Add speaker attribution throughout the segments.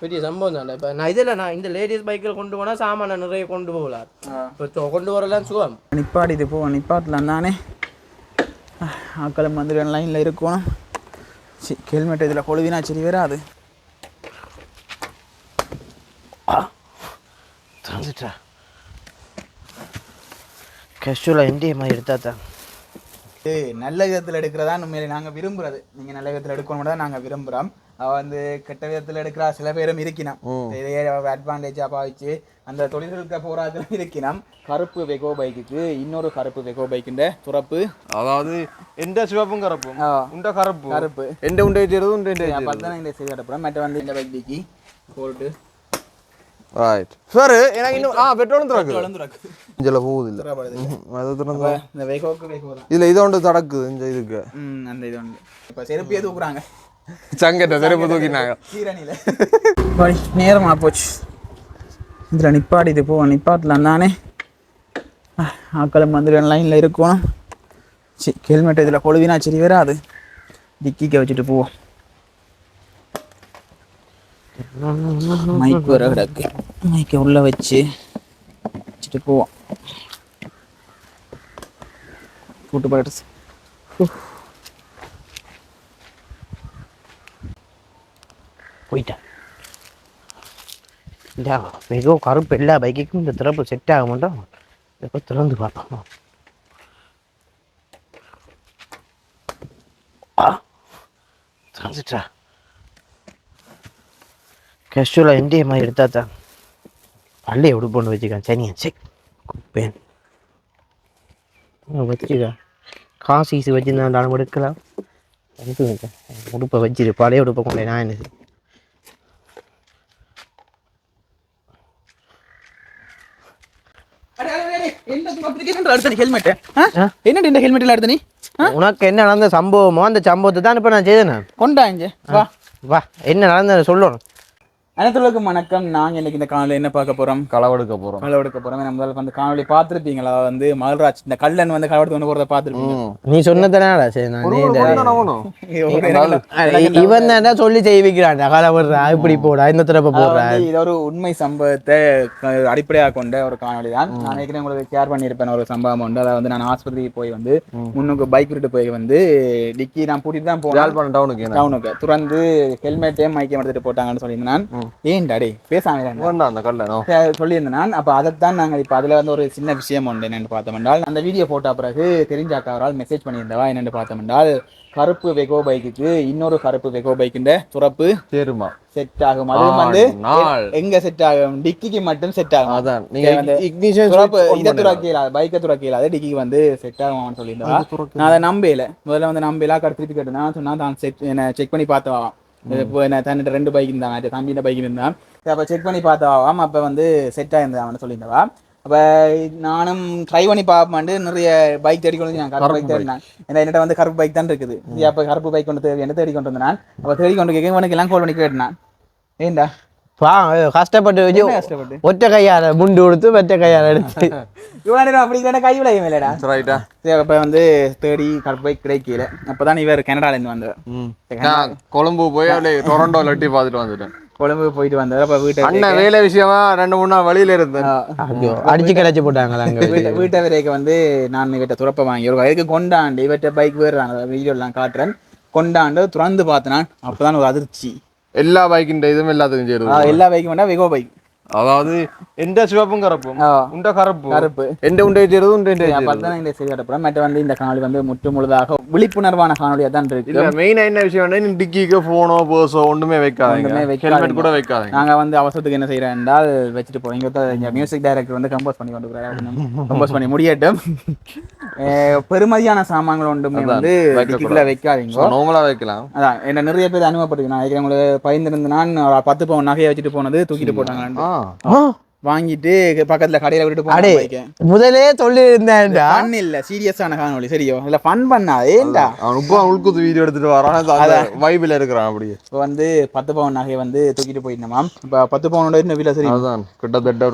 Speaker 1: பெரிய சம்பவம் தானே இப்போ நான் இதில் நான் இந்த லேடிஸ் பைக்கில் கொண்டு போனால் சாமான நிறைய கொண்டு போகலாம் இப்போ கொண்டு வரலாம் சுகம்
Speaker 2: நிப்பாடிது போ நிப்பாட்டலாம் தானே ஆக்களும் வந்து லைனில் இருக்கணும் சி ஹெல்மெட் இதில் கொழுவினா சரி வராது
Speaker 1: தந்துட்டா கஷ்டூலாக இந்திய மாதிரி எடுத்தா தான்.
Speaker 2: ஏய் நல்ல விதத்தில் எடுக்கிறதா உண்மையிலே நாங்கள் விரும்புறது. நீங்கள் நல்ல விதத்தில் எடுக்கணும் தான் நாங்கள் விரும்புகிறோம் அவள் வந்து கெட்ட விதத்தில் எடுக்கிறா. சில பேரும் இருக்கினோம். இதையே அட்வான்டேஜாக பாவிச்சு அந்த தொழில்களுக்கு போராட்டம் இருக்கினோம். கருப்பு வெகோ பைக்குக்கு இன்னொரு கருப்பு வெகோ பைக்குன்ற துறப்பு.
Speaker 3: அதாவது எந்த சிவப்பும் கருப்பும். உண்ட கருப்பு.
Speaker 2: கருப்பு.
Speaker 3: எந்த உண்டை செய்யறது உண்டை
Speaker 2: பார்த்து இந்த செய்தி கட்டப்படும் மற்ற வந்து இந்த பைக் டிக்கி போட்டு
Speaker 3: ரைட் சார் எனக்கு இன்னும் ஆ பெட்ரோலும்
Speaker 2: வளர்ந்துருக்கு
Speaker 3: இதில் போகுது இல்லை?
Speaker 2: துறப்படுது.
Speaker 3: அது திறந்து?
Speaker 2: இந்த வெகோக்கு வெகோ தான்.
Speaker 3: இதில் இதை ஒன்று தடக்குது இந்த இதுக்கு.
Speaker 2: அந்த இது ஒன்று. இப்போ செருப்பியே தூக்குறாங்க.
Speaker 3: சங்கத்தை செருப்பு தூக்கினாங்க.
Speaker 2: கீரணியில். படி நேரமாக போச்சு. இதில் நிப்பாடிது போ நிப்பாட்டலாம் தானே. ஆக்களும் வந்து லைனில் இருக்கணும். சி ஹெல்மெட் இதில் கொழுவினா சரி வராது. டிக்கிக்க வச்சுட்டு போவோம். மைக் வர கிடக்கு. மைக்கை உள்ளே வச்சு வச்சுட்டு போவோம். கூட்டு போயிட்டு
Speaker 1: போயிட்டேன் இந்த மிகவும் கருப்பு எல்லா பைக்குக்கும் இந்த திறப்பு செட் ஆக மாட்டோம் இப்போ திறந்து பார்ப்போம் திறந்துட்டா கஷ்டூலாக இந்திய மாதிரி எடுத்தா தான் பள்ளியை உடுப்பு ஒன்று வச்சுக்கேன் சனியா சே குப்பேன் வச்சுக்கா காசு ஈசு வச்சுருந்தாலும் எடுக்கலாம் எடுத்து உடுப்பை வச்சிரு பழைய உடுப்பை கொண்டேன் நான் என்ன செய்ய?
Speaker 2: ஹெல்மெட்
Speaker 1: ஆ?
Speaker 2: என்னடி இந்த ஹெல்மெட்டில் எடுத்த நீ?
Speaker 1: உனக்கு என்ன நடந்த சம்பவமோ அந்த சம்பவத்தை தான் இப்போ நான் செய்தேன்
Speaker 2: கொண்டா இங்க. வா.
Speaker 1: வா. என்ன நடந்தது சொல்லணும்.
Speaker 2: அனைத்துலகம் வணக்கம். நாங்க இன்னைக்கு இந்த காணொலி என்ன பார்க்க போறோம்?
Speaker 3: களவெடுக்க போகிறோம்
Speaker 2: களை எடுக்க போறோம். நம்ம முதல்ல வந்து காணொலி பார்த்துருப்பீங்களா? வந்து மகள்ராஜ் இந்த கல்லன் வந்து களை எடுத்து கொண்டு போறத பார்த்துருப்பீங்க.
Speaker 1: நீ சொன்னதுனால சரி இவன் தான் சொல்லி செய்விக்கிறான் அகால விடுறா இப்படி போடா இந்த திறப்ப போடுறா.
Speaker 2: இது ஒரு உண்மை சம்பவத்தை அடிப்படையாக கொண்ட ஒரு காணொலி தான். நான் ஏற்கனவே உங்களுக்கு ஷேர் பண்ணியிருப்பேன் ஒரு சம்பவம் உண்டு. அதாவது வந்து நான் ஆஸ்பத்திரிக்கு போய் வந்து முன்னுக்கு பைக் விட்டு போய் வந்து டிக்கி நான் கூட்டிட்டு தான் போனேன்.
Speaker 3: டவுனுக்கு
Speaker 2: டவுனுக்கு துறந்து ஹெல்மெட்டையும் மைக்கையும் எடுத்துட்டு போட்டாங்கன்னு சொல்லியிருந்தேன் நான். ஏன்டா டே பேசாம
Speaker 3: அந்த
Speaker 2: சரி, சொல்லியிருந்தேன் நான். அப்போ அதைத்தான் நாங்கள் இப்போ அதில் வந்து ஒரு சின்ன விஷயம் உண்டு என்னென்னு பார்த்தோம் என்றால் அந்த வீடியோ போட்ட பிறகு தெரிஞ்ச அக்கா அவரால் மெசேஜ் பண்ணியிருந்தவா என்னென்னு பார்த்தோம் என்றால் கருப்பு வெகோ பைக்குக்கு இன்னொரு கருப்பு வெகோ பைக்குன்ற துறப்பு
Speaker 3: சரிம்மா
Speaker 2: செட் ஆகும். அதுவும் வந்து எங்க செட் ஆகும்? டிக்கிக்கு மட்டும் செட் ஆகும்.
Speaker 3: அதான். நீங்க இக்னிஷன்
Speaker 2: துறப்பு இதை துறக்க இயலாது பைக்கை துறக்க இயலாது டிக்கிக்கு வந்து செட் ஆகும்னு சொல்லியிருந்தா நான் அதை நம்பல முதல்ல வந்து நம்பல கேட்டேன். நான் சொன்னா தான் செக் என்ன செக் பண்ணி பார்த்தவாம் இப்போ என்ன தன்னிட்ட ரெண்டு பைக் இருந்தான் தம்பிட்ட பைக் இருந்தான் அப்போ செக் பண்ணி பார்த்தவாம். அப்போ வந்து செட் ஆயிருந்தா அவன் சொல்லியிருந்தவா. அப்போ நானும் ட்ரை பண்ணி பார்ப்பேன் நிறைய பைக் தேடி கொண்டு வந்து நான் கருப்பு பைக் தேடினேன். ஏன்னா என்னட்ட வந்து கருப்பு பைக் தான் இருக்குது. அப்போ கருப்பு பைக் கொண்டு தேடி என்ன தேடி கொண்டு வந்தேன். நான் அப்போ தேடி கொண்டு கேட்க உனக்கு எல்லாம் கால் பண்ணி கேட்டேன் ஏண்டா?
Speaker 1: கஷ்டப்பட்டு வச்சு ஒற்றை கையால முண்டு கொடுத்து வெற்ற கையால எடுத்து
Speaker 2: இவ்வளோ நேரம் அப்படி இல்லைன்னா கை விளையும் இல்லைடா
Speaker 3: ரைட்டா
Speaker 2: சரி அப்போ வந்து தேடி பைக் கிடைக்கல அப்போ தான் இவர் கனடாலேருந்து
Speaker 3: நான் கொழும்பு போய் அப்படியே டொரண்டோல எட்டி பார்த்துட்டு வந்துட்டேன்
Speaker 2: கொழும்பு போயிட்டு வந்தவர் அப்போ வீட்டை
Speaker 3: அண்ணன் வேலை விஷயமா ரெண்டு மூணு நாள் வழியில இருந்தேன்
Speaker 1: அடிச்சு கிளச்சி போட்டாங்களா அங்க
Speaker 2: வீட்டை வீட்டை வரைக்கும் வந்து நான் இவற்றை துறப்ப வாங்கி ஒரு வயதுக்கு கொண்டாண்டு இவற்றை பைக் வேறுறான் வீடியோலாம் காட்டுறேன் கொண்டாண்டு துறந்து பார்த்தேன் அப்பதான் ஒரு அதிர்ச்சி
Speaker 3: எல்லா பைக்கின்ற இதுவும் எல்லாத்துக்கும்
Speaker 2: ஆ, எல்லா பைக்கும் வேண்டாம் வெகோ பைக்
Speaker 3: அதாவது எந்த சிவப்பும் கருப்பும். உண்ட கருப்பு
Speaker 2: கருப்பு
Speaker 3: எந்த உண்டை சேருது உண்டை
Speaker 2: பார்த்தா இந்த செய்தி காட்டப்படும் மற்ற வந்து இந்த காணொலி வந்து முற்று முழுதாக விழிப்புணர்வான காணொலியாக தான் இருக்கு
Speaker 3: இல்ல மெயினா என்ன விஷயம் டிக்கிக்கு போனோ பர்ஸோ ஒண்ணுமே வைக்காதீங்க. ஹெல்மெட் கூட வைக்காதீங்க
Speaker 2: நாங்க வந்து அவசரத்துக்கு என்ன செய்யறோம் என்றால் வச்சுட்டு போறோம் இங்க மியூசிக் டைரக்டர் வந்து கம்போஸ் பண்ணி கொண்டு கம்போஸ் பண்ணி முடியட்டும் பெருமதியான சாமான்கள் ஒன்றுமே வந்து. டிக்கில வைக்காதீங்க
Speaker 3: நார்மலா வைக்கலாம்
Speaker 2: அதான் என்ன நிறைய பேர் அனுபவப்பட்டிருக்கு நான் நினைக்கிறேன் உங்களுக்கு பயந்துருந்து நான் பத்து பவுன் நகையை வச்சுட்டு போனது தூக்கிட்டு போட்டாங்க வாங்கிட்டு பக்கத்துல கடையில
Speaker 1: அடே.
Speaker 2: போனேன்
Speaker 1: முதலே சொல்லி இருந்தேன்டா
Speaker 2: ஃபன் இல்ல சீரியஸான காணொலி சரியோ? இல்ல ஃபன் பண்ணா ஏண்டா?
Speaker 3: அவன் உப்பு உள்குத்து வீடியோ எடுத்துட்டு வரான். வைபில் இருக்கிறான் அப்படியே.
Speaker 2: இப்போ வந்து பத்து பவுன் நகையை வந்து தூக்கிட்டு போயிருந்தோம் இப்போ பத்து பவுனோட என்ன விலை சரி
Speaker 3: அதுதான் கிட்டத்தட்ட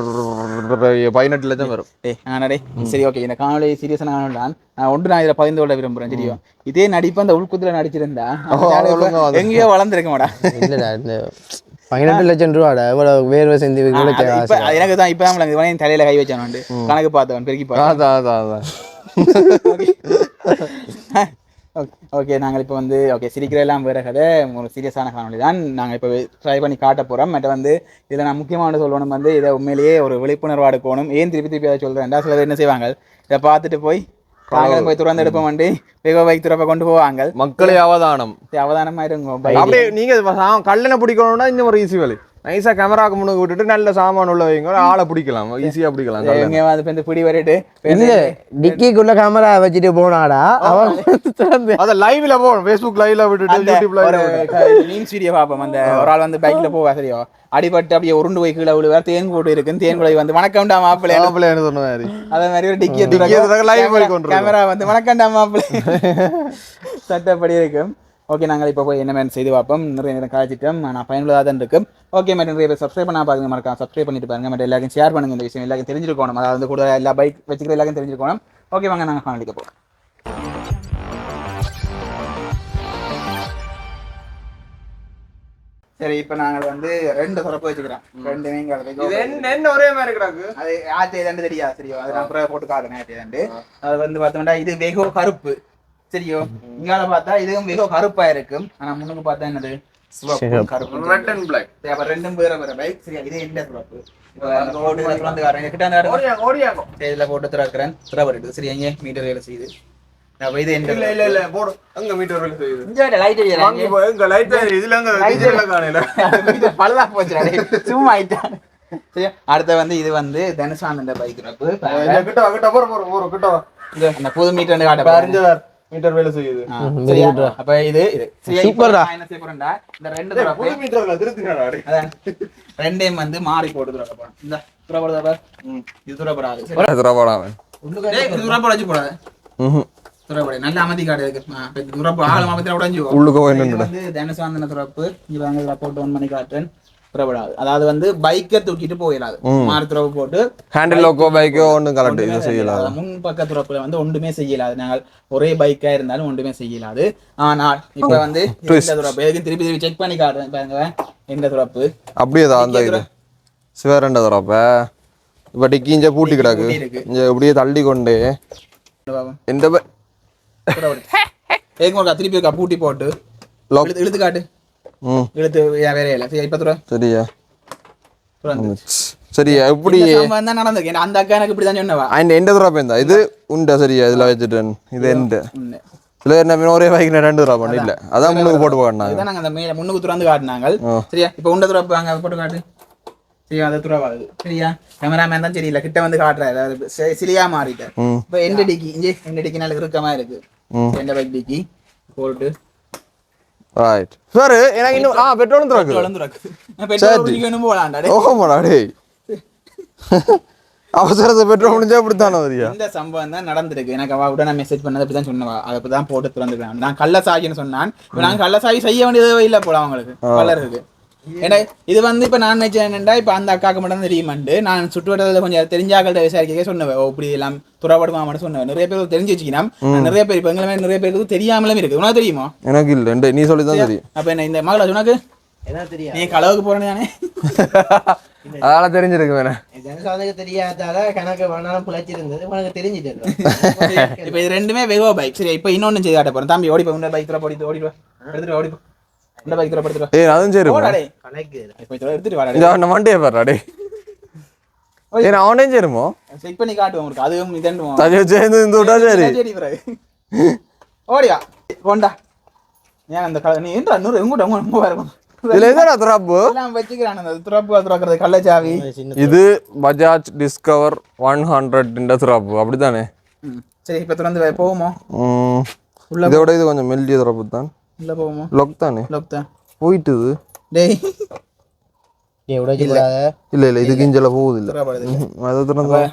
Speaker 3: பதினெட்டு லட்சம் வரும்.
Speaker 2: டேய் ஆனாடே சரி ஓகே இந்த காணொலி சீரியஸான காணொலி தான். நான் ஒன்று நான் இதில் பதிந்து கொள்ள விரும்புறேன் தெரியும் இதே நடிப்பு அந்த உள்குத்துல நடிச்சிருந்தா இப்ப எங்கேயோ வளர்ந்துருக்க மாடா
Speaker 1: பதினெட்டு லட்சம் ரூபாடா? எவ்வளவு வேர்வை செஞ்சு
Speaker 2: எனக்கு தான் இப்போ தான் தலையில கை வச்சான் கணக்கு பார்த்தவன் பெருக்கி பார்த்தவன்.
Speaker 3: அதான்
Speaker 2: ஓகே நாங்கள் இப்போ வந்து ஓகே சிரிக்கிற எல்லாம் வேற கதை. ஒரு சீரியஸான காணொலி தான். நாங்கள் இப்போ ட்ரை பண்ணி காட்ட போகிறோம் மற்ற வந்து இதில் நான் முக்கியமான சொல்லணும் வந்து இதை உண்மையிலேயே ஒரு விழிப்புணர்வு எடுக்கணும் ஏன் திருப்பி திருப்பி அதை சொல்கிறேன்டா சில பேர் என்ன செய்வாங்க? இதை பார்த்துட்டு போய் தாங்களும் போய் துறந்து எடுப்போம் வண்டி வெக பைக் துறப்ப கொண்டு போவாங்க
Speaker 3: மக்களே அவதானம்
Speaker 2: பைக்
Speaker 3: அப்படியே நீங்க கல்லனை பிடிக்கணும்னா இந்த ஒரு ஈஸி வேலை நைஸா கேமராக்கு முன்னுக்கு விட்டுட்டு நல்ல சாமான் உள்ள வைங்க. ஆளை பிடிக்கலாம். ஈஸியா பிடிக்கலாம்.
Speaker 2: இவங்க வந்து இப்போ இந்த பிடி வரைட்டு
Speaker 1: இல்ல டிக்கிக்குள்ள கேமரா வச்சுட்டு போனாடா. அவன்
Speaker 3: அத லைவ்ல போகணும் ஃபேஸ்புக் லைவ்ல விட்டுட்டு யூடியூப்ல
Speaker 2: மீன்ஸ் வீடியோ பார்ப்போம். அந்த ஒரு ஆள் வந்து பைக்ல போவா சரியோ அடிபட்டு அப்படியே உருண்டு போய் கீழே விழுவார் தேன் கூட்டு இருக்கு தேன் கூட வந்து வணக்கம்டா மாப்பிள்ளை.
Speaker 3: மாப்பிள்ளைன்னு சொன்ன மாதிரி?
Speaker 2: அதே மாதிரி ஒரு
Speaker 3: போய் கொண்டிருக்கோம்.
Speaker 2: கேமரா வந்து வணக்கம்டா மாப்பிள்ளை. சட்டப்படி இருக்கும். ஓகே நாங்கள் இப்போ போய் என்ன மாதிரி செய்து பார்ப்போம். நிறைய நேரம் காய்ச்சிட்டோம் நான் பயனுள்ளதாக தான் இருக்கும் ஓகே மாதிரி நிறைய பேர் சப்ஸ்கிரைப் பண்ணா பாருங்க மறக்காம சப்ஸ்கிரைப் பண்ணிட்டு பாருங்க. மற்ற எல்லாருக்கும் ஷேர் பண்ணுங்க. இந்த விஷயம் எல்லாருக்கும் தெரிஞ்சிருக்கணும். அதாவது கூட எல்லா பைக் வச்சுக்கிற எல்லாருக்கும் தெரிஞ்சிருக்கணும். ஓகே வாங்க நாங்கள் காணொலிக்க போகிறோம் சரி இப்போ நாங்கள் வந்து ரெண்டு சுரப்பு வச்சுக்கிறோம். ரெண்டு
Speaker 3: என்ன ஒரே மாதிரி கிடக்கு?
Speaker 2: அது ஆட்டு ஏதாண்டு தெரியாது. சரியோ அது நான் போட்டு காட்டுறேன் ஆட்டு ஏதாண்டு அது வந்து பார்த்தோம்னா இது வெகோ கருப்பு. சரியோ இங்கால பார்த்தா இதுவும் வெகோ கருப்பா இருக்கும். ஆனா முன்னுக்கு பார்த்தா என்னது? சிவப்பு. கருப்பு
Speaker 3: ரெட் அண்ட் பிளாக்
Speaker 2: சரி, அப்ப ரெண்டும் வேற வேற. பைக் சரியா? இது சிவப்பு. அந்த போட்டு திறந்து கிட்ட இதுல திறக்கிறேன். திறவரிட்டு சரி எங்க? மீட்டர் வேலை செய்யுது. அப்ப இது எந்த
Speaker 3: இல்ல இல்ல இல்ல. போடு. அங்க மீட்டர் வேலை செய்யுது?
Speaker 2: இந்த லைட்
Speaker 3: லைட் இதுல அங்க டிஜிட்டல்ல காணல
Speaker 2: பழுதா போச்சு அடே. சும்மா ஆயிட்டான். சரியா? அடுத்த வந்து இது வந்து தனுஷானந்த பைக்
Speaker 3: கிட்ட கிட்ட போற போற போற கிட்ட வா.
Speaker 2: இந்த புது மீட்டர் காட்ட
Speaker 3: பாருங்க மீட்டர் வேலை செய்யுது
Speaker 2: சரியா? அப்ப இது இது
Speaker 1: சூப்பர்டா.
Speaker 2: போறேன்டா, இந்த ரெண்டு
Speaker 3: புது மீட்டர்ல டேய்.
Speaker 2: அதான், ரெண்டையும் வந்து மாறி போட்டு போறேன். இந்த பாரு? இது துறப்படாது. சரி.
Speaker 3: திரவாடாம
Speaker 2: டேய், இது துறப்பட வச்சு போடாத. துறப்படு. நல்ல அமைதி காடு இருக்கு. ஆ, இப்ப இது துறப்பு ஆழம் அமைதியில உடைஞ்சு.
Speaker 3: உள்ளுக்கு போய்
Speaker 2: இது
Speaker 3: நின்னுடா
Speaker 2: வந்து தனுசாந்தன துறப்பு. இது வாங்க, இதுல போட்டு on பண்ணி காட்டுறேன். துறப்படாது. அதாவது வந்து பைக்கை தூக்கிட்டு போயிடாது மாறு துறப்பு போட்டு
Speaker 3: ஹேண்டில் லோக்கோ பைக்கோ ஒன்றும் கலட்டு இது
Speaker 2: முன் பக்க துறப்புல வந்து ஒன்றுமே செய்யலாது. நாங்கள் ஒரே பைக்கா இருந்தாலும் ஒன்றுமே செய்யலாது. ஆனால் இப்ப வந்து இந்த துறப்பு? எதுக்கு திருப்பி திருப்பி செக் பண்ணி காட்டுறேன் பாருங்க. எந்த துறப்பு?
Speaker 3: அப்படியே தான் அந்த இது. சிவரண்ட தரப்ப இப்ப டிக்கி இங்க பூட்டி கிடக்கு. இங்க இப்படியே தள்ளி கொண்டு. எந்த
Speaker 2: திருப்பி இருக்கா பூட்டி போட்டு. இழுத்து காட்டு. இழுத்து ஏன் வேற இல்லை சரி இப்ப துற
Speaker 3: சரியா? சரியா? இப்படி
Speaker 2: சம்பவம் தான் நடந்திருக்கு. ஏன்னா அந்த அக்கா எனக்கு இப்படி தான் சொன்னவா.
Speaker 3: அந்த எந்த தரப்ப இருந்தா இது உண்டா? சரியா? இதுல வச்சுட்டேன். இது எந்த. சில என்ன ஒரே பைக்ல ரெண்டு ரூபா பண்ணி இல்ல? அதான். முன்னுக்கு போட்டு போனாங்க
Speaker 2: இதுதான் நாங்க அந்த மேல முன்னுக்கு துறந்து காட்டினாங்க. சரியா? இப்ப உண்ட துறப்பு அங்க போட்டு காட்டு. சரியா? அது துறவாது சரியா? கேமராமேன் தான் தெரியல. கிட்ட வந்து காட்டுறாரு. சிலியா மாறிட்டார் இப்ப எந்த டிக்கி இங்கே எந்த டிக்கி நல்ல இறுக்கமா இருக்கு. எந்த பைக் டிக்கி போட்டு
Speaker 3: ரைட் சார் எனக்கு இன்னும் ஆ பெட்ரோலும் திறக்குது
Speaker 2: பெட்ரோல் குடிக்கணும் போலாம்டா டேய்.
Speaker 3: ஓகமாடா டேய் அவசரத்தை பெட்ரோல் முடிஞ்சா இப்படித்தானே வரியா
Speaker 2: இந்த சம்பவம் தான் நடந்திருக்கு எனக்கு அவ உடனே மெசேஜ் பண்ணது அப்படி தான் சொன்னவா அதை அப்படி தான் போட்டு திறந்துருக்கேன் நான் கள்ள சாகின்னு சொன்னான் நான் கள்ள சாகி செய்ய வேண்டியதே இல்லை போல அவங்களுக்கு வளருக்கு ஏன்னா இது வந்து இப்போ நான் நினைச்சேன் என்னடா இப்போ அந்த அக்காக்கு மட்டும் தான் தெரியுமாண்டு நான் சுற்றுவட்டத்தில் கொஞ்சம் தெரிஞ்சாக்கள்கிட்ட விசாரிக்க சொன்னேன் இப்படி எல்லாம் துறப்படுமா மட்டும் சொன்னேன் நிறைய பேர் தெரிஞ்சு வச்சுக்கினா நிறைய பேர் இப்போ எங்களை நிறைய பேருக்கு தெரியாமலும் இருக்கு உனக்கு தெரியுமா?
Speaker 3: எனக்கு இல்லை ரெண்டு நீ சொல்லி தான் தெரியும்.
Speaker 2: அப்போ என்ன இந்த மகளா உனக்கு? நீ களவுக்கு போறேன்னு தானே?
Speaker 3: அதனால தெரிஞ்சிருக்கு வேணே.
Speaker 1: ஜனசாதக தெரியாதால கணக்கு வேணாலும் பிழைச்சிருந்தது உனக்கு தெரிஞ்சுட்டு
Speaker 2: இப்போ இது ரெண்டுமே வெகோ பைக் சரி இப்போ இன்னொன்னு செய்து காட்ட போறேன். தம்பி ஓடி போய் பைக் ஓடி ஓடி வா. எடுத்துட்டு வா, ஓடி போ இந்த பைக்.
Speaker 3: ஏய் அதுவும் சரி
Speaker 2: எடுத்துட்டு வாடா
Speaker 3: இந்த சேருமோ?
Speaker 2: செக் பண்ணி காட்டுவோம் உங்களுக்கு அதுவும் இதண்டுவோம்
Speaker 3: தனியா சேர்ந்து இந்த விட்டா சரி.
Speaker 2: சரி பிறகு. ஓடி வா கொண்டா ஏன் அந்த கல நீ என்ன நூறு எங்கூட்ட உங்க ரொம்ப வரும்
Speaker 3: இதுல எதடா திராப்பு
Speaker 2: எல்லாம் வச்சுக்கிறான் அந்த துறப்பு துறக்கிறது கள்ளச்சாவி
Speaker 3: இது பஜாஜ் டிஸ்கவர் ஒன் ஹண்ட்ரட் திராப்பு அப்படித்தானே.
Speaker 2: சரி இப்போ திறந்து வை, போவோமோ?
Speaker 3: ம். இதோட இது கொஞ்சம் மெல்லிய திராப்பு தான்
Speaker 2: உள்ள போவோமோ
Speaker 3: லொக் தானே
Speaker 2: லோக்தா
Speaker 3: போயிட்டுது
Speaker 2: டேய்
Speaker 3: இல்ல இல்ல இது கிஞ்சல போகுது இல்ல
Speaker 2: தான்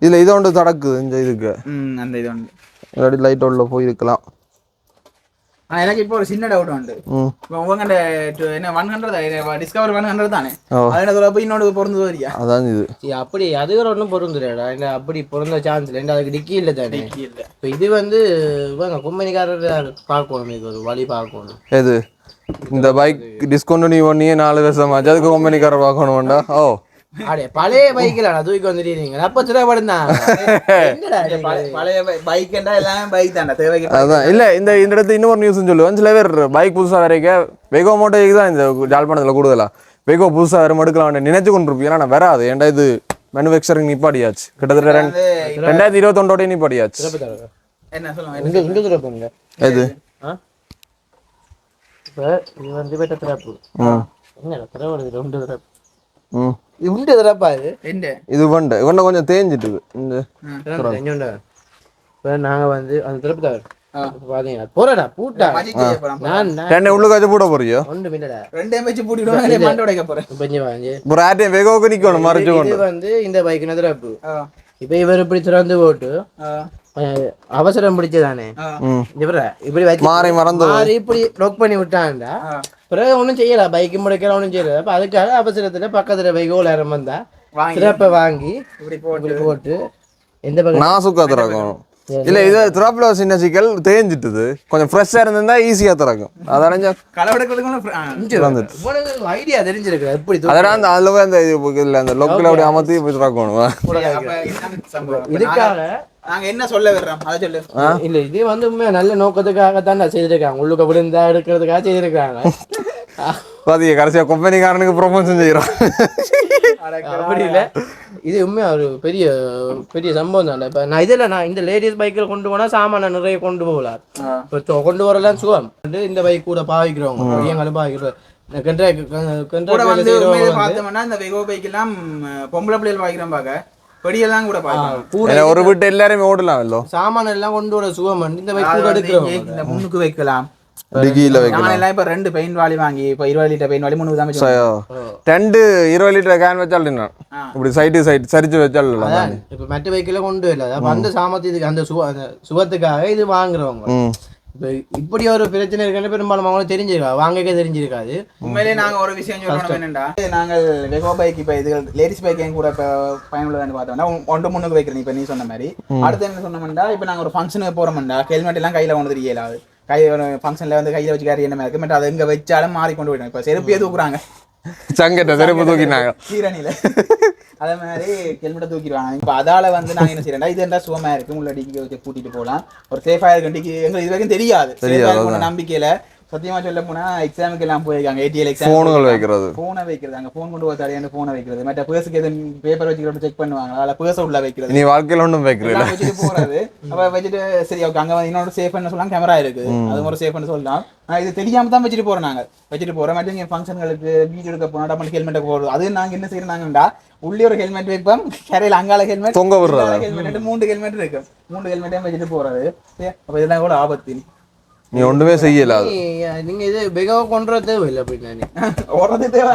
Speaker 3: இதுல இது தடக்குது இந்த இதுக்கு
Speaker 2: அந்த
Speaker 3: லைட் உள்ள போயிருக்கலாம்
Speaker 2: எனக்கு இப்போ ஒரு சின்ன டவுட் உண்டு.
Speaker 3: ம்
Speaker 2: இப்போ உங்க என்ன one hundred Discover one hundred தானே?
Speaker 3: ஓ.
Speaker 2: அது என்ன போய் இன்னொரு பொருந்து வரியா
Speaker 3: அதான் இது.
Speaker 1: அப்படி அது ஒன்றும் பொருந்துடா இல்லை அப்படி பொருந்த சான்ஸ் இல்லை. அதுக்கு டிக்கி இல்லை தானே?
Speaker 2: இல்ல.
Speaker 1: இப்போ இது வந்து இவங்க கும்பனிக்காரர் பார்க்கணும். இது ஒரு வழி பார்க்கணும்.
Speaker 3: எது? இந்த பைக் டிஸ்கண்டினியூ பண்ணியே நாலு வருஷம் ஆச்சு அதுக்கு கம்பெனிக்கார பார்க்கணும்டா ஓ.
Speaker 1: அடே பழைய பைக்கில் தூக்கி வந்துட்டீங்க. அப்போ திரைப்படம் தான் என்னடா நீங்க?
Speaker 2: பழைய- பழைய பைக்ண்டா எல்லாமே பைக் தான்டா தேவைக்கு
Speaker 3: அதான். இல்ல இந்த இந்த இடத்துல இன்னொரு நியூஸ் சொல்லுவேன் சில பேர் பைக் புதுசா வரைக்க வெகோ மோட்டோக்கு தான் இந்த ஜாழ்ப்பாணத்துல கூடுதலா. வெகோ புதுசா வரும் எடுக்கலாம் நினைச்சு கொண்டு இருப்பீங்க ஆனா வராது. ஏன்டா இது மேனுஃபேக்சரிங் நிப்பாடியாச்சு கிட்டத்தட்ட ரெண்டு ரெண்டாயிரத்தி இருபத்தொண்டோட நிப்பாடியாச்சு
Speaker 2: என்ன
Speaker 1: திரைப்படங்க
Speaker 3: எது?
Speaker 1: இப்போ இது வந்து என்ன உண்டு திறப்பா இது
Speaker 2: என்ன
Speaker 3: இது இவண்ட கொஞ்சம் தேஞ்சிட்டு இந்த
Speaker 1: செஞ்சோண்டா இப்போ நாங்கள் வந்து அந்த பார்த்தீங்கன்னா போறடா பூட்டா நான்
Speaker 3: ரெண்டை போட போறியோ
Speaker 1: ஒன்று மில்லடா
Speaker 2: ரெண்டே வச்சு பூட்டிடுவாங்க மண்டை உடைக்க போறேன்
Speaker 1: இப்போ இங்கே வாங்க
Speaker 3: ஒரு ஆட்டையும் வெகோக்கு நிக்கணும் மறைச்சு கொண்டு
Speaker 1: வந்து இந்த பைக் திறப்பு
Speaker 2: ஆ,
Speaker 1: இப்போ இவர் இப்படி திறந்து போட்டு அவசரம் பிடிச்சதானே? இப்படி
Speaker 3: மாறி மறந்து
Speaker 1: மாறி இப்படி லொக் பண்ணி விட்டான்டா. பிறகு ஒன்றும் செய்யல பைக்கு முடிக்கல ஒன்றும் செய்யல. அப்போ அதுக்காக அவசரத்துல பக்கத்துல பைக் ஓலாரம் வந்தா
Speaker 2: வாங்கி.
Speaker 1: சிறப்பை வாங்கி
Speaker 2: இப்படி போட்டு.
Speaker 1: போட்டு எந்த பக்கம்?
Speaker 3: நான் சுக்கா திறக்கும். இல்ல இது திராப்ல சின்ன சிக்கல்? தேஞ்சிட்டுது. கொஞ்சம் ஃப்ரெஷ்ஷா இருந்திருந்தா ஈஸியா திறக்கும். அதனால
Speaker 2: களவெடுக்கிறதுக்கு
Speaker 1: உனக்கு ஐடியா தெரிஞ்சிருக்கு எப்படி
Speaker 3: அதனால அந்த போய் அந்த இல்ல அந்த லொக்கில் அப்படி அமர்த்தி போய் திறக்கணும்.
Speaker 1: இதுக்காக
Speaker 2: நாங்க என்ன சொல்ல வர்றோம்? அதை சொல்லு.
Speaker 1: இல்ல இது வந்து நல்ல நோக்கத்துக்காக தான் செய்திருக்காங்க. உள்ளுக்க விழுந்தா எடுக்கிறதுக்காக செய்திருக்காங்க
Speaker 3: பாத்தீங்க கடைசியா கம்பெனிக்காரனுக்கு ப்ரொமோஷன் செய்யறான்
Speaker 1: அப்படி இல்ல. இது உண்மையா ஒரு பெரிய பெரிய சம்பவம் தான் இப்ப நான் இதுல நான் இந்த லேடிஸ் பைக்கில் கொண்டு போனா சாமான நிறைய கொண்டு போகலாம். இப்போ கொண்டு வரலாம் சுகம். வந்து இந்த பைக் கூட பாவிக்கிறவங்க பையங்களும் பாவிக்கிறோம்
Speaker 2: வந்து பார்த்தோம்னா இந்த வெகோ பைக் எல்லாம் பொம்பளை பிள்ளைகள் பாய்க்கிறோம் பார்க்க பெடியெல்லாம் கூட பாய்க்கலாம்
Speaker 1: கூட
Speaker 3: ஒரு வீட்டு எல்லாருமே ஓடலாம் இல்லோ
Speaker 1: சாமான எல்லாம் கொண்டு வர சுகம் வந்து இந்த பைக் கூட எடுக்கிறவங்க
Speaker 2: இந்த முன்னுக்கு வைக்கலாம்.
Speaker 3: டிகியில வைக்கலாம்.
Speaker 2: எல்லாம் இப்ப ரெண்டு பெயிண்ட் வாளி வாங்கி இப்ப இருபது லிட்டர் பெயிண்ட் வாளி தான் வச்சிருக்கேன்.
Speaker 3: ரெண்டு இருபது லிட்டர் கேன் வச்சால் இப்படி சைடு சைடு சரிச்சு வச்சால்
Speaker 1: இப்ப மற்ற பைக்கில் கொண்டு இல்லை அந்த சாமத்தியத்துக்கு அந்த சுகத்துக்காக இது வாங்குறவங்க. இப்ப இப்படி ஒரு பிரச்சனை இருக்குன்னு பெரும்பாலும் அவங்களுக்கு தெரிஞ்சிருக்கா? வாங்கவே தெரிஞ்சிருக்காது.
Speaker 2: உண்மையிலேயே நாங்க ஒரு விஷயம் சொல்லணும் என்னண்டா? நாங்கள் வெகோ பைக் இப்ப இது லேடிஸ் பைக் என் கூட இப்ப பயனுள்ளதான்னு பார்த்தோம்னா ஒன்- ஒன்று முன்னுக்கு வைக்கிறேன் இப்ப நீ சொன்ன மாதிரி. அடுத்து என்ன சொன்னோம்டா? இப்ப நாங்க ஒரு ஃபங்க்ஷனுக்கு போறோம்டா. ஹெல்மெட் எல்லாம் கையில கொண்டு தெரியலாது கை ஃபங்க்ஷன்ல வந்து கையில வச்சு கேரி என்ன இருக்கு? பட் அது எங்க வச்சாலும் மாறி கொண்டு போயிடும். இப்ப செருப்பியே தூக்குறாங்க.
Speaker 3: சங்கட்ட செருப்பு தூக்கினாங்க.
Speaker 2: கீரணியில அதே மாதிரி ஹெல்மெட்டை தூக்கிடுவாங்க. இப்போ அதால வந்து நாங்க என்ன செய்யறோம் இது என்ன சுகமா இருக்கு? உள்ள டிக்கி வச்சு பூட்டிட்டு போகலாம் ஒரு சேஃபா இருக்கு டிக்கி எங்களுக்கு இது வரைக்கும் தெரியாது. நம்பிக்கையில சத்தியமா சொல்ல போனா எக்ஸாமுக்கு எல்லாம் போயிருக்காங்க. ஏடிஎல் எக்ஸாம்
Speaker 3: போனுகள் வைக்கிறது.
Speaker 2: போனை வைக்கிறது. அங்க போன் கொண்டு போய் தடையாண்டு போனை வைக்கிறது. மற்ற பேர்ஸுக்கு எதுவும் பேப்பர் வச்சுக்கிட்டு செக் பண்ணுவாங்க அதில் பேர்ஸை உள்ள வைக்கிறது.
Speaker 3: நீ வாழ்க்கையில ஒன்றும்
Speaker 2: வச்சுட்டு போறது. அப்ப வச்சுட்டு சரி ஓகே அங்க இன்னொரு சேஃப் பண்ண சொல்லலாம் கேமரா இருக்கு. அது ஒரு சேஃப் பண்ண சொல்லலாம். ஆனா இது தெரியாம தான் வச்சுட்டு போறோம் நாங்க. வச்சுட்டு போறோம். மட்டும் இங்க ஃபங்க்ஷன்களுக்கு வீடியோ எடுக்க போனா டபுள் ஹெல்மெட் போடுறது அது நாங்க என்ன செய்யறாங்கடா உள்ளே ஒரு ஹெல்மெட் வைப்போம் கரையில அங்கால ஹெல்மெட்
Speaker 3: தொங்க விடுறதா?
Speaker 2: ஹெல்மெட் மூணு ஹெல்மெட் இருக்கு. மூணு ஹெல்மெட்டையும் வச்சுட்டு போறது. அப்ப இதெல்லாம் கூட ஆபத்து.
Speaker 3: நீ ஒண்ணுமே செய்யல அது.
Speaker 1: நீ- நீங்க இது பெகாவை கொண்டு வர தேவையில்லை அப்படின்னு
Speaker 2: ஓடுறது தேவை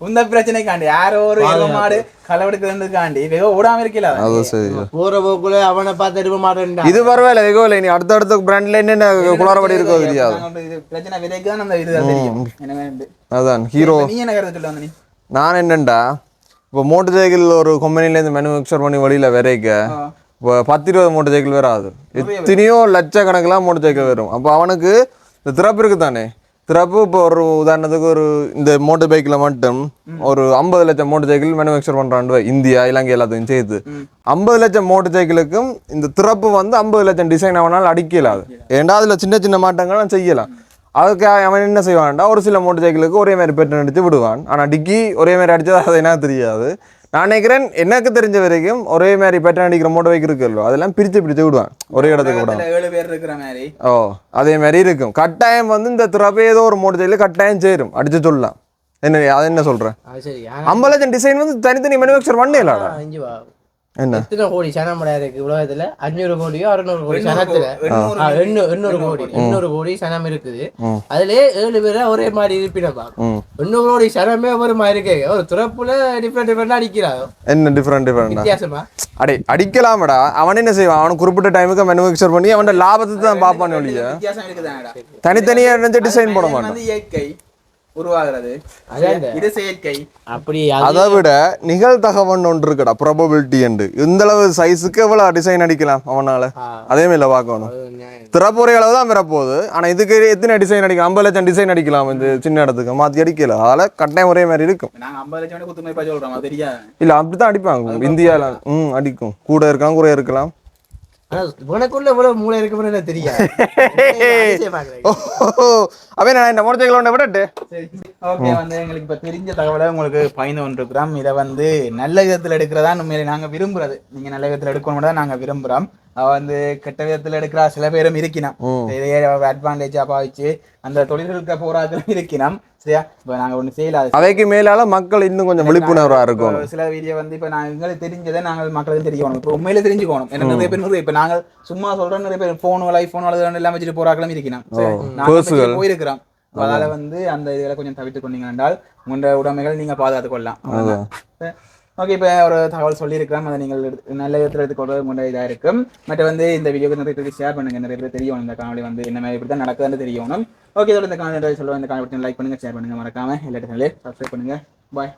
Speaker 2: உந்த பிரச்சனைக்காண்டி யாரோ ஒரு எருமை மாடு களவெடுக்கிறதுக்காண்டி வெக ஓடாம இருக்கல
Speaker 3: அது. சரி.
Speaker 1: போற போக்குல அவனை பார்த்து எடுக்க மாட்டேன்டா.
Speaker 3: இது பரவாயில்ல வெகோல நீ அடுத்த அடுத்த பிராண்ட்ல என்னென்ன குளாரபடி இருக்கோ தெரியாது.
Speaker 2: பிரச்சனை விலைக்கு தான் அந்த இதுதான் தெரியும்.
Speaker 3: அதான் ஹீரோ.
Speaker 2: இப்ப நீ என்ன கருத்து சொல்ல வந்த நீ?
Speaker 3: நான் என்னண்டா? இப்போ மோட்டர் சைக்கிள் ஒரு கம்பெனிலேருந்து மேனுஃபேக்சர் பண்ணி வழியில விரைக்க பத்து இருபது மோட்டர் சைக்கிள் வேறு ஆகுது. எத்தனையோ லட்சக்கணக்கெலாம் மோட்டர் சைக்கிள் வரும். அப்போ அவனுக்கு இந்த திறப்பு இருக்குது தானே திறப்பு இப்போ ஒரு உதாரணத்துக்கு ஒரு இந்த மோட்டர் பைக்கில் மட்டும் ஒரு ஐம்பது லட்சம் மோட்டர் சைக்கிள் மேனுஃபேக்சர் பண்ணுறாண்டு இந்தியா இலங்கை எல்லாத்தையும் சேர்த்து. ஐம்பது லட்சம் மோட்டர் சைக்கிளுக்கும் இந்த திறப்பு வந்து ஐம்பது லட்சம் டிசைன் அவனால் அடிக்கலாது ஏன்டா அதில் சின்ன சின்ன மாற்றங்கள் செய்யலாம். அதுக்கு அவன் என்ன செய்வான்டா? ஒரு சில மோட்டர் சைக்கிளுக்கு ஒரே மாதிரி பேட்டர்ன் அடித்து விடுவான். ஆனால் டிக்கி ஒரே மாதிரி அடித்தது அது என்ன தெரியாது. நான் நினைக்கிறேன் எனக்கு தெரிஞ்ச வரைக்கும் ஒரே மாதிரி பேட்டர்ன் அடிக்கிற மோட்டர் பைக் இருக்குல்ல அதெல்லாம் பிரித்து பிரித்து விடுவான். ஒரே இடத்துக்கு
Speaker 2: உலகத்துல ஏழு பேர் இருக்கிற மாதிரி.
Speaker 3: ஓ அதே மாதிரி இருக்கும். கட்டாயம் வந்து இந்த திறப்பை ஏதோ ஒரு மோட்டர் சைக்கிள் கட்டாயம் சேரும். அடிச்சு சொல்லலாம். என்ன அது என்ன சொல்கிறேன் ஐம்பது லட்சம் டிசைன் வந்து தனித்தனி மேனுஃபேக்சர்
Speaker 1: வா.
Speaker 3: என்ன?
Speaker 1: எத்தனை கோடி சனமடா இருக்கு உலகத்துல? அஞ்சூறு கோடியோ அறுநூறு கோடி சனத்துல.
Speaker 2: எண்ணூறு
Speaker 1: கோடி. எண்ணூறு கோடி சனம் இருக்குது. அதுலயே ஏழு பேரா ஒரே மாதிரி இருப்பினப்பா. எண்ணூறு கோடி சனமே ஒரு மாதிரி இருக்கே. ஒரு துறப்புல டிஃப்ரெண்ட் டிஃப்ரெண்டா அடிக்கிறாங்க
Speaker 3: என்ன டிஃப்ரெண்ட் டிஃப்ரெண்டா
Speaker 1: வித்தியாசமா?
Speaker 3: அடே அடிக்கலாமடா. அவன் என்ன செய்வான்? அவன் குறிப்பிட்ட டைமுக்கு மேனுஃபேக்சர் பண்ணி அவன் லாபத்தை தான் பார்ப்பான் ஒழிய. தனித்தனியா நினைச்ச டிசைன் போட மாட்டான்.
Speaker 2: வந்து இயற்கை. உருவாகிறது.
Speaker 1: அதான் இந்த-
Speaker 2: இது செயற்கை.
Speaker 1: அப்படி
Speaker 3: அதை விட நிகழ்தகவன் ஒன்று இருக்குடா ப்ராபபிலிட்டி என்று இந்த அளவு சைஸுக்கு எவ்வளவு டிசைன் அடிக்கலாம் அவனால? அதே மாதிரி பார்க்கணும். திறப்புரை அளவு தான் வரப்போகுது ஆனா இதுக்கு எத்தனை டிசைன் அடிக்கலாம்? ஐம்பது லட்சம் டிசைன் அடிக்கலாம் இந்த சின்ன இடத்துக்கு. மாத்தி அடிக்கல. அதனால கட்டாயம் ஒரே மாதிரி இருக்கும். இல்ல அப்படித்தான் அடிப்பாங்க. இந்தியால ம் அடிக்கும். கூட இருக்கலாம் குறைய இருக்கலாம்.
Speaker 1: உனக்குள்ள இவ்வளவு மூளை இருக்குன்னு எனக்கு தெரியாது.
Speaker 3: அவன் நான் இந்த சைக்கிள் ஒன்றை விடட்டு
Speaker 2: ஓகே வந்து எங்களுக்கு இப்ப தெரிஞ்ச தகவலை உங்களுக்கு பயந்து கொண்டிருக்கிறோம் இதை வந்து நல்ல விதத்துல எடுக்கிறதா உண்மையிலே நாங்க விரும்புறது. நீங்க நல்ல விதத்துல எடுக்கணும் தான் நாங்க விரும்புறோம். அவ வந்து கெட்ட விதத்துல எடுக்கிறா. சில பேரும் இருக்கினோம். இதையே அட்வான்டேஜா பாவிச்சு அந்த தொழில்களுக்கு போராட்டம் இருக்கினோம். சரியா? இப்ப நாங்க ஒண்ணு செய்யலாது.
Speaker 3: அவைக்கு மேலால மக்கள் இன்னும் கொஞ்சம் விழிப்புணர்வா இருக்கும்
Speaker 2: சில வீடியோ வந்து இப்ப நாங்க எங்களுக்கு தெரிஞ்சதை நாங்கள் மக்களுக்கு தெரியணும் இப்போ உண்மையில தெரிஞ்சுக்கணும். ஏன்னா நிறைய பேர் நிறைய இப்ப நாங்கள் சும்மா சொல்றோம் நிறைய பேர் போன் ஐபோன் அது எல்லாம் வச்சுட்டு போறாக்களும் இருக்கணும் போயிருக்கிறோம். அதனால வந்து அந்த இதுகளை கொஞ்சம் தவிர்த்து கொண்டீங்க என்றால் உங்களோட உடைமைகள் நீங்க பாதுகாத்துக் கொள்ளலாம். ஓகே இப்போ ஒரு தகவல் சொல்லியிருக்கலாம் அதை நீங்கள் எடுத்து- நல்ல விதத்தில் எடுத்துக்கொள்வது உங்களோட இதாக இருக்கும். மற்ற வந்து இந்த வீடியோக்கு நிறைய பேருக்கு ஷேர் பண்ணுங்க. நிறைய பேர் தெரியும். இந்த காணொலி வந்து என்ன மாதிரி இப்படி தான் நடக்குதுன்னு தெரியணும் ஓகே இதோட இந்த காணொலி சொல்லுவோம் இந்த காணொலி லைக் பண்ணுங்க ஷேர் பண்ணுங்க. மறக்காம எல்லா சேனலே சப்ஸ்கிரைப் பண்ணுங்க. பாய்